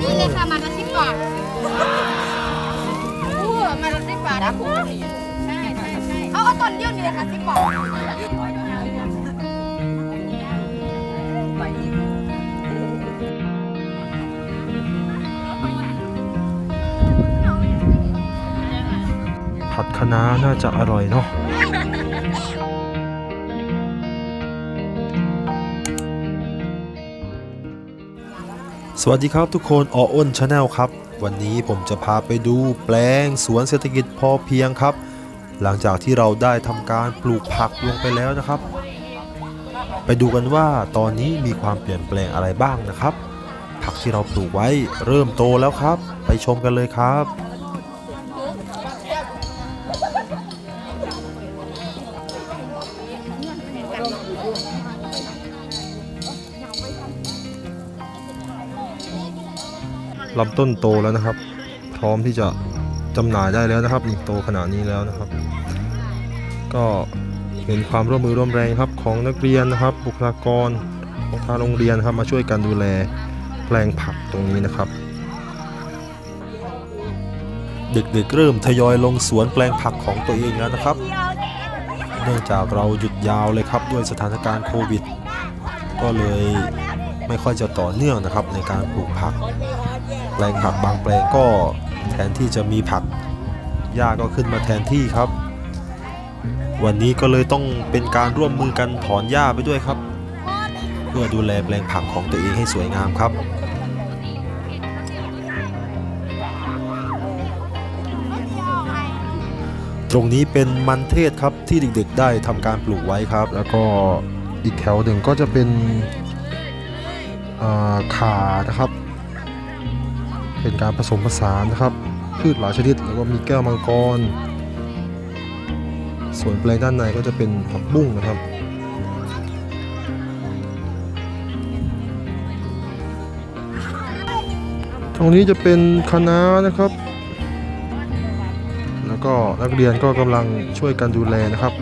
นี่เลยค่ะมาละสิบบาทอู้มาละสิบบาทนะคุณใช่ใช่ใช่เขาเอาต้นเดียวนี่เลยค่ะสิบบาทผัดคะน้าน่าจะอร่อยเนาะ วัสดีครับทุกคนออ้นชาแนลครับ วันนี้ผมจะพาไปดูแปลงสวนเศรษฐกิจพอเพียงครับ หลังจากที่เราได้ทำการปลูกผักลงไปแล้วนะครับ ไปดูกันว่าตอนนี้มีความเปลี่ยนแปลงอะไรบ้างนะครับ ผักที่เราปลูกไว้เริ่มโตแล้วครับ ไปชมกันเลยครับ ลำต้นโตแล้วนะครับ พร้อมที่จะจำหน่ายได้แล้วนะครับนี่โตขนาดนี้แล้วนะครับ ก็เห็นความร่วมมือร่วมแรงครับของนักเรียนนะครับ บุคลากรของทางโรงเรียนครับมาช่วยกันดูแลแปลงผักตรงนี้นะครับ เด็กๆเริ่มทยอยลงสวนแปลงผักของตัวเองแล้วนะครับ เนื่องจากเราหยุดยาวเลยครับด้วยสถานการณ์โควิด ก็เลย ไม่ค่อยจะต่อเนื่องนะครับในการปลูกผักแปลงผักบางแปลงก็แทนที่จะมีผักหญ้าก็ขึ้นมาแทนที่ครับ วันนี้ก็เลยต้องเป็นการร่วมมือกันถอนหญ้าไปด้วยครับ เพื่อดูแลแปลงผักของตัวเองให้สวยงามครับตรงนี้เป็นมันเทศครับที่เด็กๆได้ทำการปลูกไว้ครับ แล้วก็อีกแถวหนึ่งก็จะเป็น ขานะครับ เป็นการผสมผสานนะครับ พืชหลายชนิดแล้วก็มีแก้วมังกร ส่วนแปลงด้านในก็จะเป็นผักบุ้งนะครับตรงนี้จะเป็นคณะนะครับ แล้วก็นักเรียนก็กำลังช่วยกันดูแลนะครับ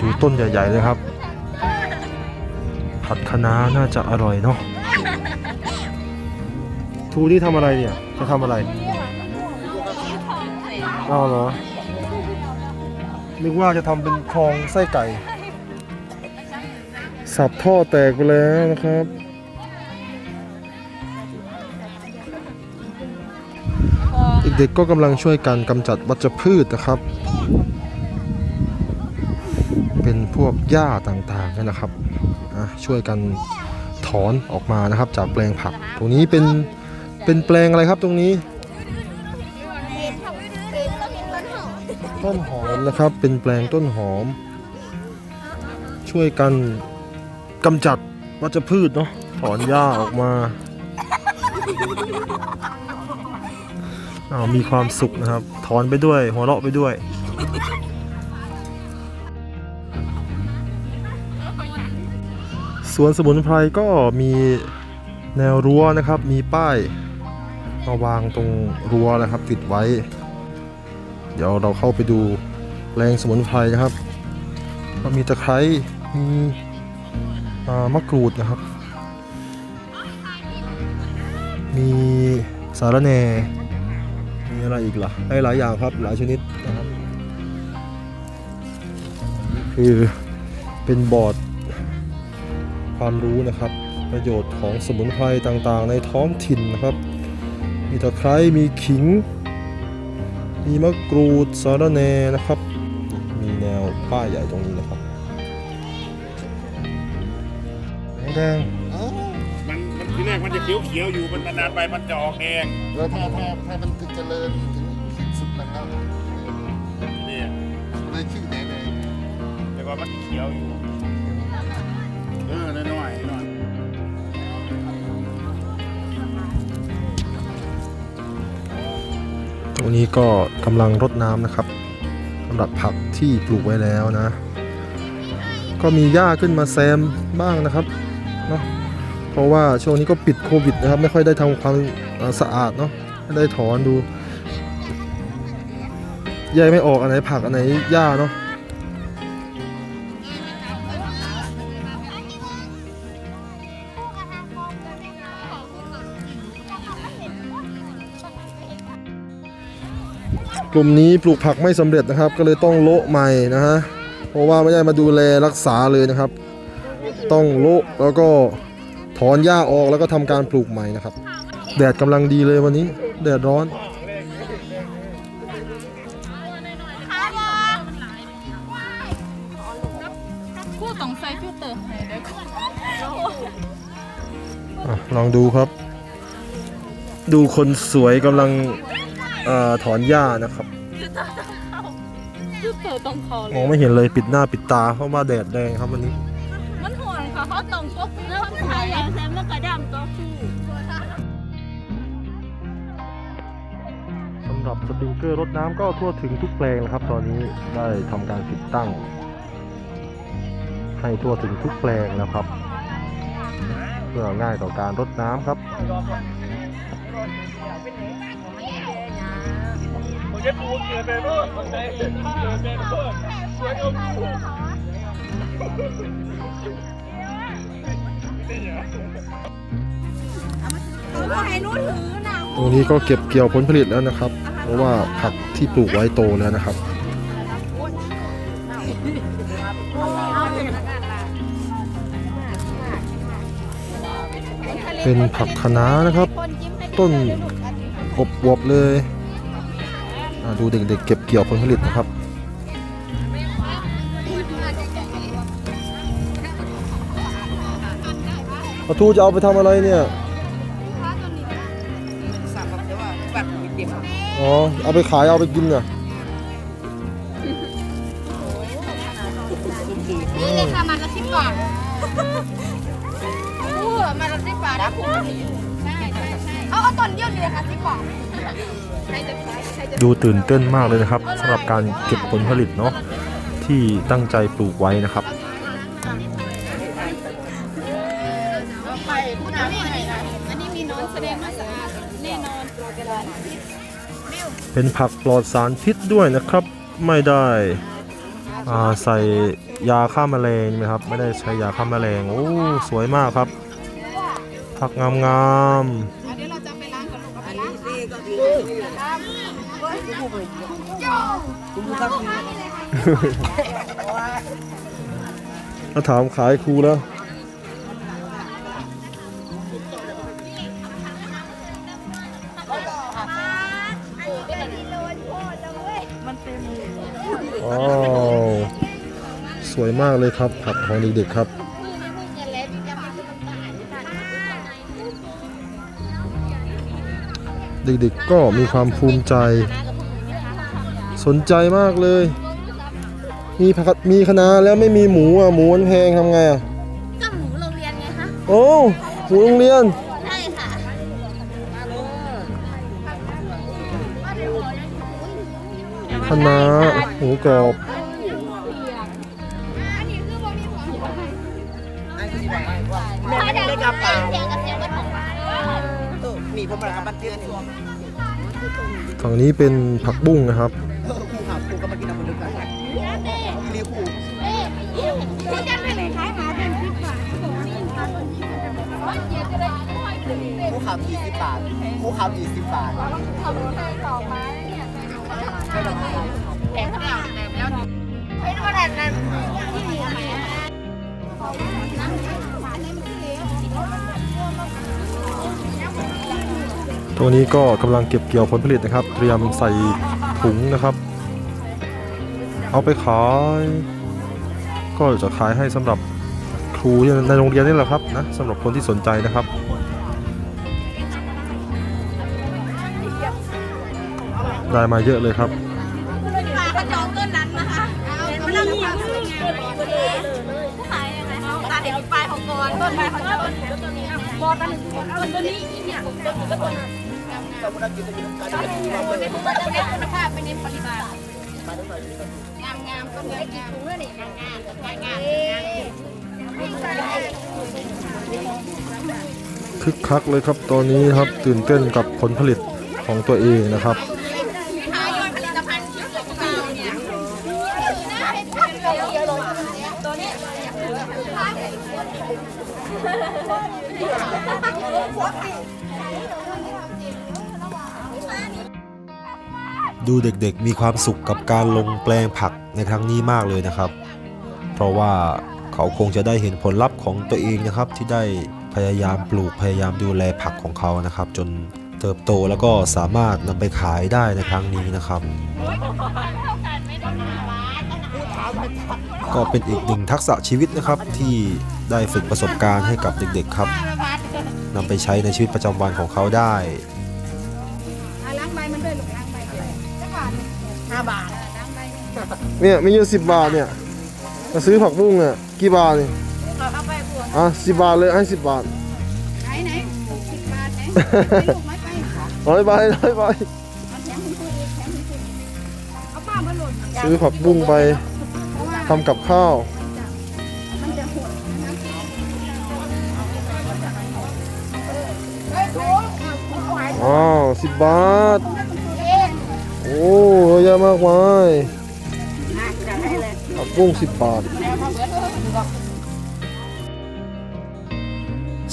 ดูต้นใหญ่ ๆ เลยครับ ผัดคะน้าน่าจะอร่อยเนาะทูนี่ทำอะไรเนี่ย จะทำอะไรอ้าวเหรอนึกว่าจะทำเป็นคลองไส้ไก่ สับท่อแตกไปแล้วนะครับ เด็กๆก็กำลังช่วยกันกำจัดวัชพืชนะครับ พวกหญ้าต่างๆนั่นะครับช่วยกันถอนออกมานะครับ จากแปลงผัก ตรงนี้เป็นเป็นแปลงอะไรครับตรงนี้ ต้นหอมนะครับเป็นแปลงต้นหอม ช่วยกันกำจัดวัชพืชเนาะถอนหญ้าออกมาอ้าวมีความสุขนะครับ ถอนไปด้วย หัวเราะไปด้วย สวนสมุนไพรก็มีแนวรั้วนะครับ มีป้ายมาวางตรงรั้วนะครับ ติดไว้ เดี๋ยวเราเข้าไปดูแปลงสมุนไพรนะครับ ก็มีตะไคร้มีมะกรูดนะครับ มีสารแหน่มีอะไรอีกล่ะหลายอย่างครับหลายชนิดนะครับคือเป็นบอร์ด ความรู้นะครับ ประโยชน์ของสมุนไพรต่างๆ ในท้องถิ่นนะครับ มีตะไคร้มีขิง มีมะกรูดสาระแหน่นะครับ มีแนวป้ายใหญ่ตรงนี้นะครับแดงมันมันทีแรกมันจะเขียวเขียวๆอยู่มันนานๆไปมันจะออกแดงแล้วถ้าถ้าถ้ามันถึงเจริญถึงขีดสุดแล้วเนี่ยเลยชื่อไหนเลยแต่ว่ามันเขียวอยู่ ก็กำลังรดน้ำนะครับสำหรับผักที่ปลูกไว้แล้วนะ ก็มีหญ้าขึ้นมาแซมบ้างนะครับเนาะเพราะว่าช่วงนี้ก็ปิดโควิดนะครับไม่ค่อยได้ทำความสะอาดเนาะไม่ได้ถอนดูแยกไม่ออกอันไหนผักอันไหนหญ้าเนาะ กลุ่มนี้ปลูกผักไม่สำเร็จนะครับ ก็เลยต้องโละใหม่นะฮะเพราะว่าไม่ได้มาดูแลรักษาเลยนะครับ ต้องโละแล้วก็ถอนหญ้าออกแล้วก็ทำการปลูกใหม่นะครับ แดดกำลังดีเลยวันนี้ แดดร้อนคู่ต้องใส่ฟิลเตอร์ให้ด้อลองดูครับ ดูคนสวยกำลัง เออถอนหญ้านะครับฟิลเตอร์ต้องคอมองไม่เห็นเลยปิดหน้าปิดตาเพราะว่าแดดแรงครับวันนี้ มันห่วงค่ะเขาต้องพกเรื่องไทยอย่างแซมแล้วก็ดำตัวคู่สำหรับสปริงเกอร์รดน้ำก็ทั่วถึงทุกแปลงนะครับ ตอนนี้ได้ทำการติดตั้ง ให้ทั่วถึงทุกแปลงนะครับ เพื่อง่ายต่อการรดน้ำครับผม จะปูเกิดไปรู้คนไหนเกิดไปรู้สวยก็ปูให้นู้ถือนตรงนี้ก็เก็บเกี่ยวผลผลิตแล้วนะครับ เพราะว่าผักที่ปลูกไว้โตแล้วนะครับเป็นผักคะน้านะครับ ต้นอบวบเลย ดูเด็กๆเก็บเกี่ยวผลผลิตนะครับปลาทูจะเอาไปทำอะไรเนี่ยอ๋อ เอาไปขายเอาไปกินน่ะนี่เลยค่ะมาละสิบบาทคู่มาละสิบบาทนะคู่ใช่ใช่ใช่เอาเอาต้นเดียวนี่เลยค่ะสิบบาท ดูตื่นเต้นมากเลยนะครับสำหรับการเก็บผลผลิตเนาะที่ตั้งใจปลูกไว้นะครับเป็นผักปลอดสารพิษด้วยนะครับ ไม่ได้ใส่ยาฆ่าแมลงนะครับ ไม่ได้ใช้ยาฆ่าแมลงโอ้สวยมากครับผักงามเๆถ้าถามขายครูแล้วว้าวสวยมากเลยครับ ผักของเด็กๆครับเด็กๆก็มีความภูมิใจ สนใจมากเลย มีผักมีคะน้าแล้วไม่มีหมูอะหมูมันแพงทำไงอะก็หมูโรงเรียนไงคะโอ้หมูโรงเรียนใช่ค่ะคะน้าหมูกรอบแม่ไม่ได้กระเป๋าเสียงกับเสียงกระถางมีพวกเราบันเทือนอยู่ฝั่งนี้เป็นผักบุ้งนะครับครูหาครู ก็มากินน้ำมันลึกกันรีครูที่จะไปไหนขายหาเป็นสิบบาทครูขาวยี่สิบบาทครูขาวยี่สิบบาทแพงเท่าไหร่แล้วเฮ้ยว่าแต่นั้นที่มีไหมตรงนี้ก็กำลังเก็บเกี่ยวผลผลิตนะครับ เตรียมใส่ถุงนะครับ เอาไปขาย ก็จะขายให้สำหรับครูที่ในโรงเรียนนี่แหละครับนะสำหรับคนที่สนใจนะครับได้มาเยอะเลยครับปลากระจองต้นนั้ งามงามก็เหมือนกินถุงแล้วนี่งามงามงามงามคึกคักเลยครับตอนนี้ครับตื่นเต้นกับผลผลิตของตัวเองนะครับหายอดผลิตภัณ ดูเด็กๆมีความสุขกับการลงแปลงผักในครั้งนี้มากเลยนะครับ เพราะว่าเขาคงจะได้เห็นผลลัพธ์ของตัวเองนะครับ ที่ได้พยายามปลูกพยายามดูแลผักของเขานะครับ จนเติบโตแล้วก็สามารถนำไปขายได้ในครั้งนี้นะครับ ก็เป็นอีกหนึ่งทักษะชีวิตนะครับที่ได้ฝึกประสบการณ์ให้กับเด็กๆครับนำไปใช้ในชีวิตประจำวันของเขาได้าบาทล้างใบเนี่ยมีอยู่สิบบาทเนี่ยมาซื้อผักบุ้งเนี่ยกี่บาทเนี่ยเอาไปบวกอะสิบบาทเลยให้สิบบาทไหนไหนสิบบาทไหนลูกไม้ไปร้อยใบร้อยใบเอาแถมคุณครูอีกแถมคุณครูเอาป้ามาหล่นซื้อผักบุ้งไปเพราะว่าทำกับข้าวมันจะหดนะคะอ้าวสิบบาทโอ้เยอะแยะมากมายผักบุ้งสิบบาท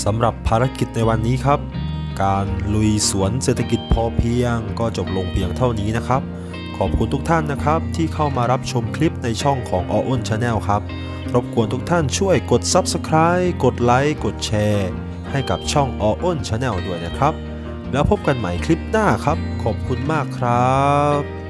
สำหรับภารกิจในวันนี้ครับ การลุยสวนเศรษฐกิจพอเพียงก็จบลงเพียงเท่านี้นะครับ ขอบคุณทุกท่านนะครับ ที่เข้ามารับชมคลิปในช่องของ a อ o n Channel ครับ รบกวนทุกท่านช่วยกด Subscribe กดไลค์กดแชร์ ให้กับช่อง a อ o n Channel ด้วยนะครับ แล้วพบกันใหม่คลิปหน้าครับ ขอบคุณมากครับ